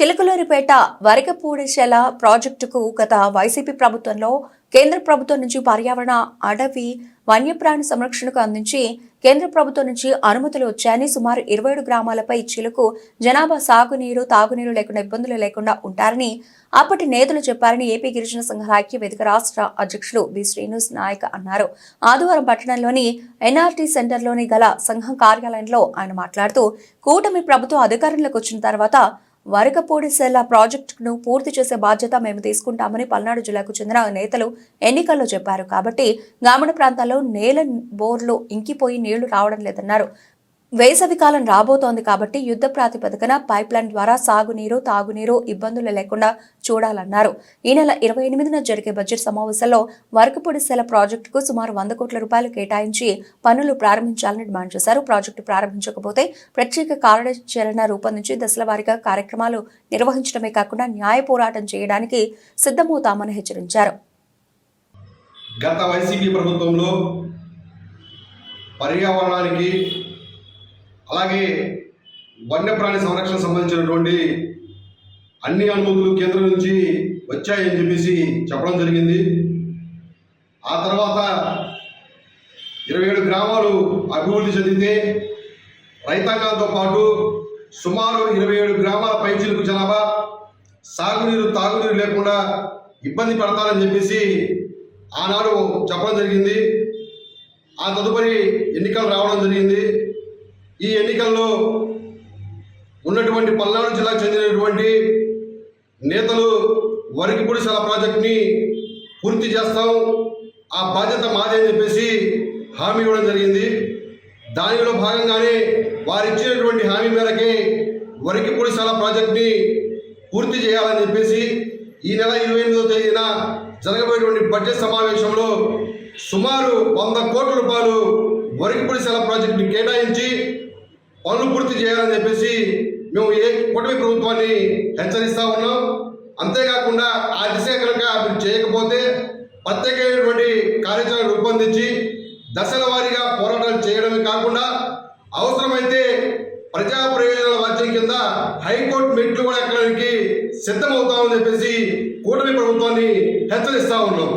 చిలకలూరిపేట వరకపూడిశల ప్రాజెక్టుకు గత వైసీపీ ప్రభుత్వంలో కేంద్ర ప్రభుత్వం నుంచి పర్యావరణ అడవి వన్యప్రాణి సంరక్షణకు అందించి కేంద్ర ప్రభుత్వం నుంచి అనుమతులు వచ్చాయని సుమారు ఇరవై ఏడు గ్రామాలపై చిలుకు జనాభా సాగునీరు తాగునీరు లేకుండా ఇబ్బందులు లేకుండా ఉంటారని అప్పటి నేతలు చెప్పారని ఏపీ గిరిజన సంఘాల ఐక్య వేదిక రాష్ట్ర అధ్యక్షులు బి శ్రీనివాస్ నాయక్ అన్నారు. ఆదివారం పట్టణంలోని ఎన్ఆర్టీ సెంటర్లోని గల సంఘం కార్యాలయంలో ఆయన మాట్లాడుతూ కూటమి ప్రభుత్వం అధికారంలోకి వచ్చిన తర్వాత వరకపూడి వరకపూడిసెల్ల ప్రాజెక్టును పూర్తి చేసే బాధ్యత మేము తీసుకుంటామని పల్నాడు జిల్లాకు చెందిన నేతలు ఎన్నికల్లో చెప్పారు. కాబట్టి గ్రామీణ ప్రాంతాల్లో నేల బోర్లు ఇంకిపోయి నీళ్ళు రావడం లేదన్నారు. వేసవి కాలం రాబోతోంది కాబట్టి యుద్ధ ప్రాతిపదికన పైప్లైన్ ద్వారా సాగునీరు తాగునీరు ఇబ్బందులు లేకుండా చూడాలన్నారు. ఈ నెల ఇరవై ఎనిమిదిన జరిగే బడ్జెట్ సమావేశంలో వరకపొడిసెల ప్రాజెక్టుకు సుమారు వంద కోట్ల రూపాయలు కేటాయించి పనులు ప్రారంభించాలని డిమాండ్ చేశారు. ప్రాజెక్టు ప్రారంభించకపోతే ప్రత్యేక కార్యాచరణ రూపొందించి దశల వారీగా కార్యక్రమాలు నిర్వహించడమే కాకుండా న్యాయ పోరాటం చేయడానికి సిద్ధమవుతామని హెచ్చరించారు. గత వైసీపీ ప్రభుత్వంలో పర్యావరణానికి అలాగే వన్యప్రాణి సంరక్షణ సంబంధించినటువంటి అన్ని అనుమతులు కేంద్రం నుంచి వచ్చాయని చెప్పేసి చెప్పడం జరిగింది. ఆ తర్వాత ఇరవై ఏడు గ్రామాలు అభివృద్ధి చెందితే రైతాంగంతో పాటు సుమారు ఇరవై ఏడు గ్రామాల పైచిలకు జనాభా సాగునీరు తాగునీరు లేకుండా ఇబ్బంది పడతారని చెప్పేసి ఆనాడు చెప్పడం జరిగింది. ఆ తదుపరి ఎన్నికలు రావడం జరిగింది. ఈ ఎన్నికల్లో ఉన్నటువంటి పల్నాడు జిల్లాకు చెందినటువంటి నేతలు వరికిపూడిశాల ప్రాజెక్ట్ని పూర్తి చేస్తాం. ఆ బాధ్యత మాదే అని చెప్పేసి హామీ ఇవ్వడం జరిగింది. దానిలో భాగంగానే వారు ఇచ్చినటువంటి హామీ మేరకే వరికిపూడిశాల ప్రాజెక్ట్ని పూర్తి చేయాలని చెప్పేసి ఈ నెల ఇరవై ఎనిమిదో తేదీన జరగబోయేటువంటి బడ్జెట్ సమావేశంలో సుమారు వంద కోట్ల రూపాయలు వరికిపూడిశాల ప్రాజెక్టుని కేటాయించి పనులు పూర్తి చేయాలని చెప్పేసి మేము ఏ కూటమి ప్రభుత్వాన్ని హెచ్చరిస్తా ఉన్నాం. అంతేకాకుండా ఆ దిశ కనుక మీరు చేయకపోతే ప్రత్యేకమైనటువంటి కార్యాచరణ రూపొందించి దశల వారీగా పోరాటాలు చేయడమే కాకుండా అవసరమైతే ప్రజా ప్రయోజనాల వాద్యం కింద హైకోర్టు మెట్లు కూడా ఎక్కడానికి సిద్ధమవుతామని చెప్పేసి కూటమి ప్రభుత్వాన్ని హెచ్చరిస్తా ఉన్నాం.